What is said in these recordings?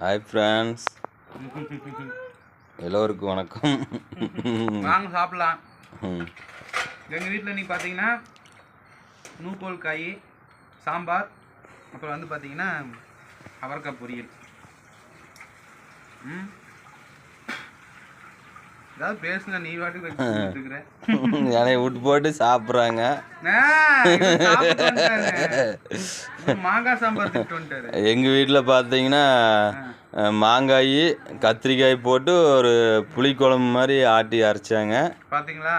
Hi friends எல்லோருக்கும் வணக்கம். வாங்க சாப்பிடலாம். எங்கள் வீட்டில் இன்னைக்கு பார்த்தீங்கன்னா நூக்கோல் காய் சாம்பார் அப்புறம் வந்து பார்த்தீங்கன்னா அவரைக்காய் பொரியல். ம்? என்னை விட்டு போட்டு சாப்பிட்றாங்க. எங்கள் வீட்டில் பார்த்தீங்கன்னா மாங்காய் கத்திரிக்காய் போட்டு ஒரு புளிக்குழம்பு மாதிரி ஆட்டி அரைச்சாங்க. பார்த்தீங்களா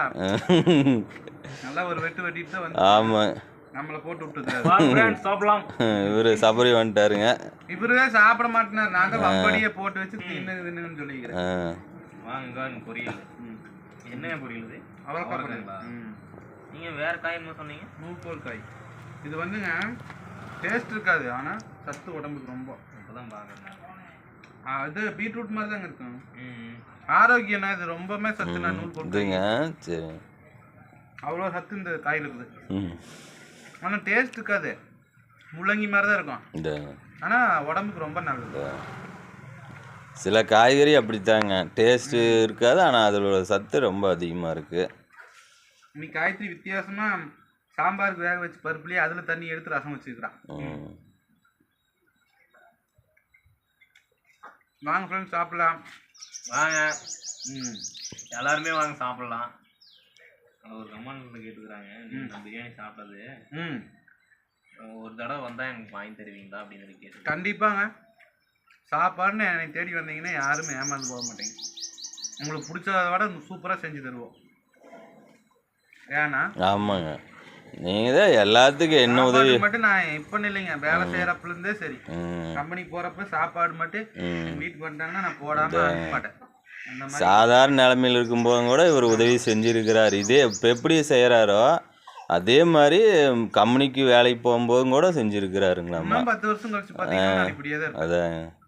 ஆமாம் நம்மளை போட்டு விட்டுருக்காரு இவர் சபரி வந்துட்டாருங்க. இவருவே சாப்பிட மாட்டேனார். நான் தான் வப்படியே போட்டு வச்சு தின்னு தின்னுன்னு சொல்லிக்கிறேன். வாங்க பொரியல். என்ன பொரியல் இது? அவரைக்காய்? பொரியல். ம். நீங்க வேற காய் என்ன சொன்னீங்க. நூக்கோல் காய் இது வந்துங்க டேஸ்ட் இருக்காது ஆனால் சத்து உடம்புக்கு ரொம்ப. இப்பதான் பாக்குறேன் ஆ, இது பீட்ரூட் மாதிரி தாங்க இருக்கும் ஆரோக்கியம்னா இது ரொம்பவுமே சத்துனா நூல்கோல் காய் இதுங்க சரி அவ்வளோ சத்து இந்த காயில் இருக்குது. ஆனால் டேஸ்ட் இருக்காது. முள்ளங்கி மாதிரி தான் இருக்கும் ஆனால் உடம்புக்கு ரொம்ப நல்லது. சில காய்கறி அப்படித்தாங்க. டேஸ்ட்டு இருக்காது ஆனால் அதோட சத்து ரொம்ப அதிகமாக இருக்குது இன்னைக்கு காய்கறி வித்தியாசமா சாம்பாருக்கு வேக வச்சு பருப்புலேயே அதில் தண்ணி எடுத்து ரசம் வச்சுக்கிறான். ம். வாங்க ஃப்ரெண்ட்ஸ் சாப்பிடலாம். வாங்க. ம். எல்லாருமே வாங்க சாப்பிடலாம். அது ஒரு கமெண்ட்ல கேட்டுக்கிறாங்க. நீங்க நான் பிரியாணி சாப்பிட்டது ம். ஒரு தடவை வந்தா எனக்கு வாங்கி தருவீங்களா அப்படின்னு கேட்டு கண்டிப்பாங்க. சாப்பாடுன்னு என்னை தேடி வந்தீங்கன்னா யாருமே ஏமாந்து போக மாட்டீங்க. உங்களுக்கு பிடிச்சத விட சூப்பராக செஞ்சு தருவோம். ஏன்னா? ஆமாங்க. நீங்கள் தான் எல்லாத்துக்கும் என்ன உதவி? மட்டும் நான் இப்போ இல்லைங்க. வேலை செய்யறப்பலேருந்தே சரி. கம்பெனி போறப்ப சாப்பாடு மட்டும் வீட்டுக்கு வந்துட்டாங்கன்னா நான் போடாம அனுப்ப மாட்டேன். சாதாரண நிலமையில் இருக்கும்போதும் கூட இவர் உதவி செஞ்சிருக்கிறார். இதே இப்போ எப்படி செய்கிறாரோ அதே மாதிரி கம்பெனிக்கு வேலைக்கு போகும்போதும் கூட செஞ்சுருக்கிறாருங்களாம்மா இன்னும் பத்து வருஷம் கழிச்சு பார்த்தீங்கன்னா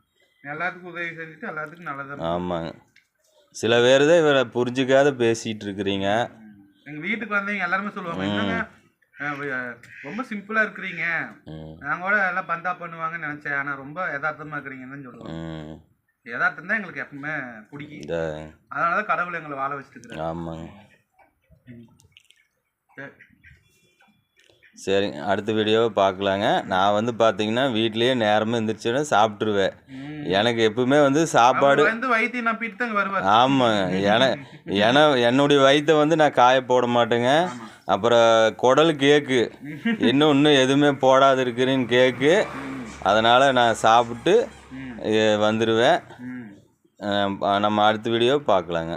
எல்லாத்துக்கும் உதவி செஞ்சுட்டு எல்லாத்துக்கும் நல்லதா. ஆமாங்க. சில பேர் தான் இவரை புரிஞ்சுக்காத பேசிகிட்டு இருக்கிறீங்க. எங்க வீட்டுக்கு வந்தவங்க எல்லாருமே சொல்லுவாங்க என்னங்க ரொம்ப சிம்பிளா இருக்கிறீங்க. ம். நாங்க கூட எல்லாம் பந்தா பண்ணுவாங்கன்னு நினைச்சேன். ஆனா ரொம்ப யதார்த்தமா இருக்கிறீங்கன்னு சொல்லுவாங்க. யதார்த்தம் தான் எங்களுக்கு எப்பவுமே பிடிக்கும். அதனாலதான் கடவுள் எங்களை வாழ வச்சுட்டு இருக்கிறாரு. ஆமாங்க. சரி. சரிங்க அடுத்த வீடியோவை பார்க்கலாங்க நான் வந்து பார்த்தீங்கன்னா வீட்லேயே நேரமாக இருந்துச்சுன்னா சாப்பிட்ருவேன். எனக்கு எப்பவுமே வந்து சாப்பாடு ஆமாங்க. என என என்னுடைய வயித்தை வந்து நான் காய போட மாட்டேங்க. அப்புறம் குடல் கேக்கு. இன்னும் இன்னும் எதுவுமே போடாது இருக்கிறேன்னு கேக்கு. அதனால் நான் சாப்பிட்டு வந்துடுவேன் நம்ம அடுத்த வீடியோ பார்க்கலாங்க